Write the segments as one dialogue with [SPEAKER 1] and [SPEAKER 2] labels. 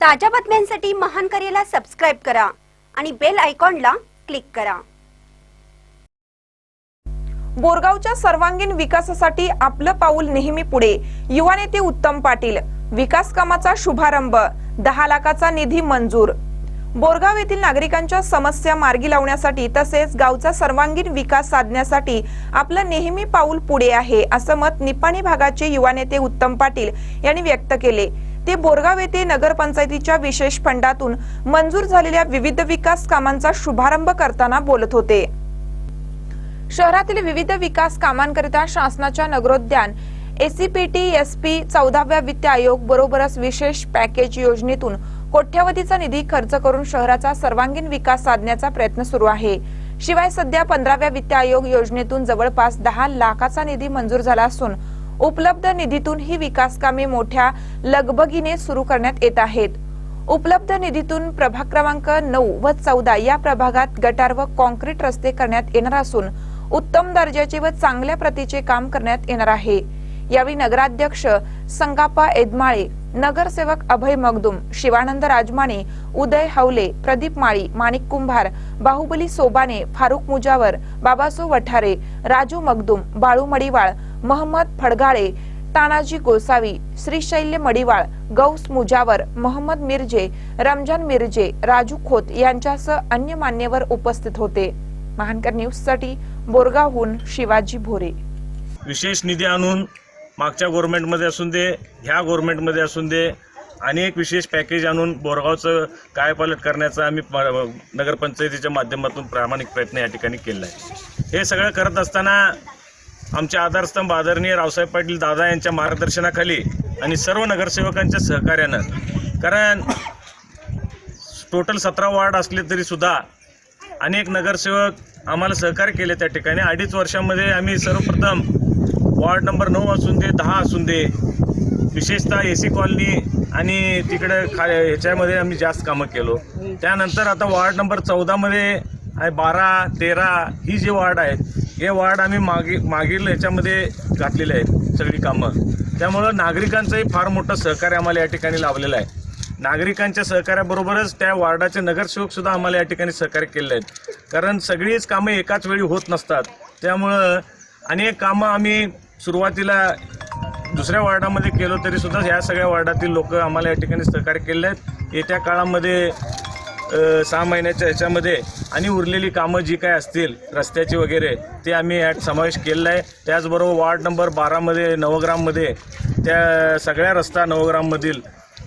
[SPEAKER 1] ताज्या बातम्यांसाठी महान करेला सबस्क्राईब करा आणि बेल आयकॉनला क्लिक करा.
[SPEAKER 2] बोरगावच्या सर्वांगीण विकासासाठी आपलं पाऊल नेहमी पुढे. युवा नेते उत्तम पाटील विकास कामाचा शुभारंभ दहा लाखाचा निधी मंजूर. बोरगाव येथील नागरिकांच्या समस्या मार्गी लावण्यासाठी तसेच गावचा सर्वांगीण विकास साधण्यासाठी आपलं नेहमी पाऊल पुढे आहे असं मत निपाणी भागाचे युवा नेते उत्तम पाटील यांनी व्यक्त केले. ते बोरगाव येथे नगरपंचायतीच्या विशेष फंडातून मंजूर झालेल्या विविध विकास कामांचा शुभारंभ करताना बोलत होते. शहरातील विविध विकास कामांकरिता शासनाच्या नगरोद्यान एसीपीटी एसपी चौदाव्या वित्त आयोग बरोबरच विशेष पॅकेज योजनेतून कोट्यवधीचा निधी खर्च करून शहराचा सर्वांगीण विकास साधण्याचा प्रयत्न सुरू आहे. शिवाय सध्या पंधराव्या वित्त आयोग योजनेतून जवळपास दहा लाखाचा निधी मंजूर झाला असून उपलब्ध निधीतून ही विकास कामे मोठ्या लगबगीने सुरू करण्यात येत आहेत. उपलब्ध निधीतून प्रभाग क्रमांक नऊ व चौदा या प्रभागात गटार व कॉन्क्रीट रस्ते करण्यात येणार असून उत्तम दर्जाचे व चांगल्या प्रतीचे काम करण्यात येणार आहे. यावेळी नगराध्यक्ष संगापा एदमाळे नगरसेवक अभय मगदुम शिवानंद राजमाने उदय हवले प्रदीप माळी माणिक कुंभार बाहुबली सोबाने फारुख मुजावर बाबासो वठारे राजू मगदुम बाळू मडिवाळ महम्मद फडगाळे तानाजी गोसावी श्रीशैल्य मडिवाळ गौस मुजावर मोहम्मद मिरजे रमजान मिरजे राजू खोत यांच्यासह अन्य मान्यवर उपस्थित होते. महानकर न्यूजसाठी बोरगावहून शिवाजी भोरे.
[SPEAKER 3] विशेष निधी आणून मागच्या गव्हर्नमेंटमध्ये असून दे ह्या गव्हर्नमेंटमध्ये असून दे अनेक विशेष पॅकेज आणून बोरगावचं कायपालट करण्याचा आम्ही नगरपंचायतीच्या माध्यमातून प्रामाणिक प्रयत्न या ठिकाणी केला आहे. हे सगळं करत असताना आमचे आधारस्तंभ आदरणीय रावसाहेब पाटील दादा यांच्या मार्गदर्शनाखाली आणि सर्व नगरसेवकांच्या सहकार्यानं. कारण टोटल सतरा वार्ड असले तरी सुद्धा अनेक नगरसेवक आम्हाला सहकार्य केले त्या ठिकाणी. अडीच वर्षामध्ये आम्ही सर्वप्रथम वॉर्ड नंबर नऊ असून दे दहा असून दे विशेषतः ए सी कॉलनी आणि तिकडे खा ह्याच्यामध्ये आम्ही जास्त कामं केलो. त्यानंतर आता वॉर्ड नंबर चौदामध्ये आहे बारा तेरा ही जी वॉर्ड आहेत हे वार्ड आम्ही मागे मागील याच्यामध्ये घातलेले आहेत सगळी कामं. त्यामुळं नागरिकांचंही फार मोठं सहकार्य आम्हाला या ठिकाणी लाभलेलं आहे. नागरिकांच्या सहकार्याबरोबरच त्या वार्डाचे नगरसेवकसुद्धा आम्हाला या ठिकाणी सहकार्य केले आहेत. कारण सगळीच कामं एकाच वेळी होत नसतात. त्यामुळं अनेक कामं आम्ही सुरुवातीला दुसऱ्या वार्डामध्ये केलो तरीसुद्धा ह्या सगळ्या वार्डातील लोक आम्हाला या ठिकाणी सहकार्य केले आहेत. येत्या काळामध्ये सहा महिन्याच्या ह्याच्यामध्ये आणि उरलेली कामं जी काय असतील रस्त्याची वगैरे ते आम्ही यात समावेश केलेला आहे. त्याचबरोबर वार्ड नंबर बारामध्ये नवग्राममध्ये त्या सगळ्या रस्ता नवग्राममधील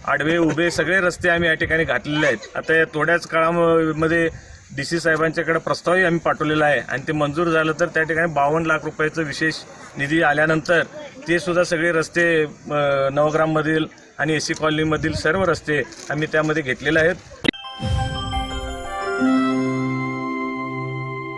[SPEAKER 3] आडवे उभे सगळे रस्ते आम्ही या ठिकाणी घातलेले आहेत. आता या थोड्याच काळामध्ये डी सी साहेबांच्याकडे प्रस्तावही आम्ही पाठवलेला आहे आणि ते मंजूर झालं तर त्या ठिकाणी बावन्न लाख रुपयाचं विशेष निधी आल्यानंतर ते सुद्धा सगळे रस्ते नवग्राममधील आणि ए सी कॉलनीमधील सर्व रस्ते आम्ही त्यामध्ये घेतलेले आहेत.